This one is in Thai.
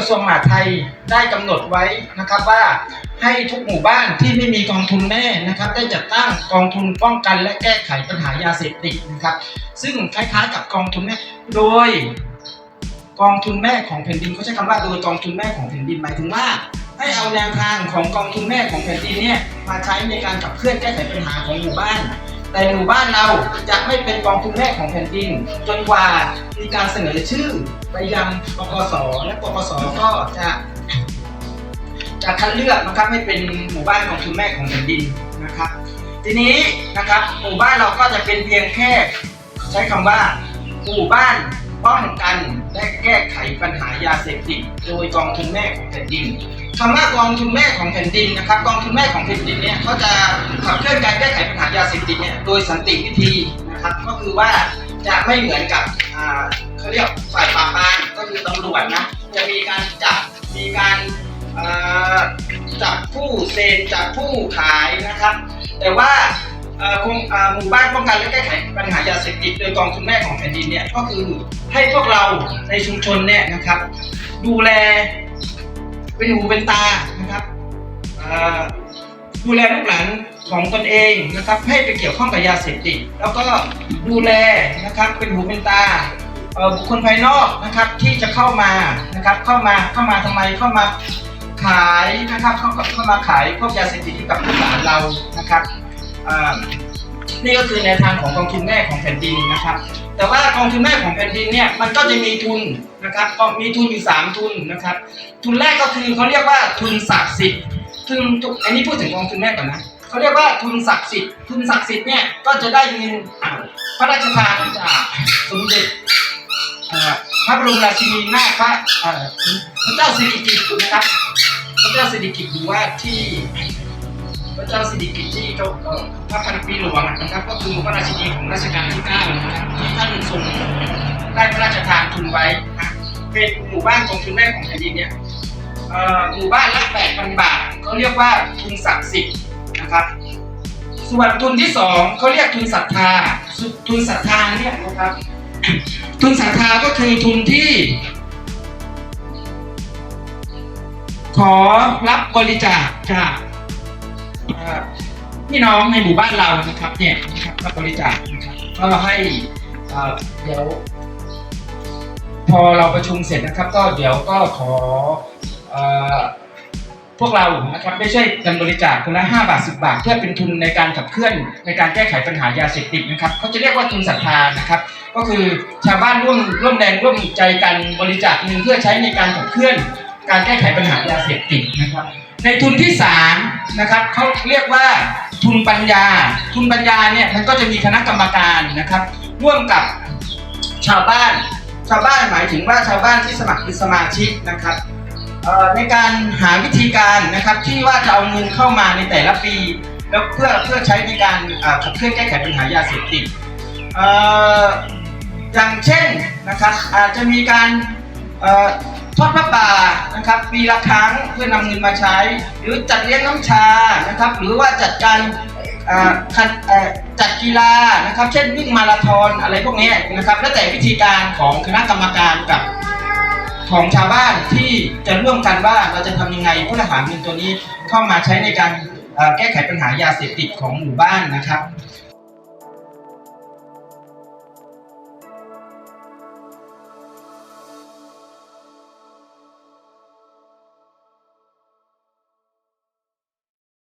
กระทรวงมหาดไทยได้กำหนดไว้นะครับว่าให้ทุกหมู่บ้านที่ไม่มีกองทุนแม่นะครับ ได้จัดตั้งกองทุนป้องกันและแก้ไขปัญหายาเสพติดนะครับ ซึ่งคล้ายๆกับกองทุนแม่โดยกองทุนแม่ของแผ่นดินเขาใช้คำว่าโดยกองทุนแม่ของแผ่นดินหมายถึงว่า ให้เอาแนวทางของกองทุนแม่ของแผ่นดินเนี่ยมาใช้ในการขับเคลื่อนแก้ไขปัญหาของหมู่บ้าน แต่หมู่บ้านเราจะไม่เป็นกองทุนแม่ของแผ่นดิน จนกว่ามีการเสนอชื่อไปยังปปสและปปสก็จะจะคัดเลือกนะครับให้เป็นหมู่บ้านกองทุนแม่ของแผ่นดินนะครับ ทีนี้นะครับหมู่บ้านเราก็จะเป็นเพียงแค่ ใช้คำว่าหมู่บ้านป้องกัน และแก้ไขปัญหายาเสพติดโดยกองทุนแม่ของแผ่นดินคำว่ากองทุนแม่ของแผ่นดินนะครับกองทุนแม่ของแผ่นดินเนี่ยเขาจะขับเคลื่อนการแก้ไขปัญหายาเสพติดเนี่ยโดยสันติวิธีนะครับก็คือว่าจะไม่เหมือนกับเขาเรียกฝ่ายปราบปรามก็คือตำรวจนะจะมีการจับมีการจับผู้เสพจับผู้ขายนะครับ แต่ว่า โครงอ่าหมู่บ้านป้องกันและแก้ไขปัญหายาเสพติดโดยกองทุนแม่ของแผ่นดินเนี่ยก็คือให้พวกเราในชุมชนเนี่ยนะครับ ดูแลเป็นหูเป็นตานะครับอ่อดูแลลูกหลานของตนเองนะครับให้ไปเกี่ยวข้องกับยาเสพติดแล้วก็ดูแลนะครับเป็นหูเป็นตาบุคคลภายนอกนะครับที่จะเข้ามานะครับเข้ามาเข้ามาทำไมเข้ามาขายนะครับเข้าเข้ามาขายพวกยาเสพติดให้กับลูกหลานเรานะครับ นี่ก็คือแนวทางของกองทุนแม่ของแผ่นดินนะครับ แต่ว่ากองทุนแม่ของแผ่นดินเนี่ยมันก็จะมีทุนนะครับก็มีทุนอยู่สามทุนนะครับ ทุนแรกก็คือเขาเรียกว่าทุนศักดิ์สิทธิ์ทุนอันนี้พูดถึงกองทุนแม่ก่อนนะเขาเรียกว่าทุนศักดิ์สิทธิ์ทุนศักดิ์สิทธิ์เนี่ยก็จะได้เงินพระราชทานจากสมเด็จพระบรมราชินีนาถพระพระเจ้าสิริกิติ์นะครับพระเจ้าสิริกิติ์หรือว่าที่ ระเจ้าสิริกิติ์ที่เขาพระพันปีหลวงนะครับ ก็คือพระราชินีของรัชกาลที่9นะครับที่ท่านทรงได้พระราชทานทุนไว้นะเป็นหมู่บ้านกองทุนแม่ของแผ่นดินเนี่ยหมู่บ้านละ8,000บาทเขาเรียกว่าทุนศักดิ์สิทธิ์นะครับ ส่วนทุนที่สองเขาเรียกทุนศรัทธาทุนศรัทธาเนี่ยนะครับทุนศรัทธาก็คือทุนที่ ขอรับบริจาคจาก พี่น้องในหมู่บ้านเรานะครับเนี่ยนะครับรับริจาคนะครับก็ให้เดี๋ยว พอเราประชุมเสร็จนะครับ ก็เดี๋ยวก็ขออพวกเรานะครับได้ช่กันบริจาคคนละ5บาท10 บาท เพื่อเป็นทุนในการขับเคลื่อนในการแก้ไขปัญหายาเสพติดนะครับเขาจะเรียกว่าทุนศรัทธานะครับ ก็คือชาวบ้านร่วมร่วมแรงร่วมใจกันบริจาคเงินเพื่อใช้ในการขับเคลื่อน การแก้ไขปัญหายาเสพติดนะครับ ในทุนที่สามนะครับเขาเรียกว่าทุนปัญญา ทุนปัญญาเนี่ยมันก็จะมีคณะกรรมการนะครับ ร่วมกับชาวบ้าน ชาวบ้านหมายถึงว่าชาวบ้านที่สมัครเป็นสมาชิกนะครับในการหาวิธีการนะครับที่ว่าจะเอาเงินเข้ามาในแต่ละปี แล้วเพื่อเพื่อใช้ในการขับเคลื่อนแก้ไขปัญหายาเสพติดอย่างเช่นนะครับอาจจะมีการ ทอดพระป่านะครับปีละครั้งเพื่อนำเงินมาใช้ หรือจัดเลี้ยงน้ำชานะครับ หรือว่าจัดการจัดกีฬานะครับ เช่นวิ่งมาราธอนอะไรพวกนี้นะครับ แล้วแต่วิธีการของคณะกรรมการกับของชาวบ้านที่จะร่วมกันว่าเราจะทำยังไงเพื่อหาเงินตัวนี้เข้ามาใช้ในการแก้ไขปัญหายาเสพติดของหมู่บ้านนะครับ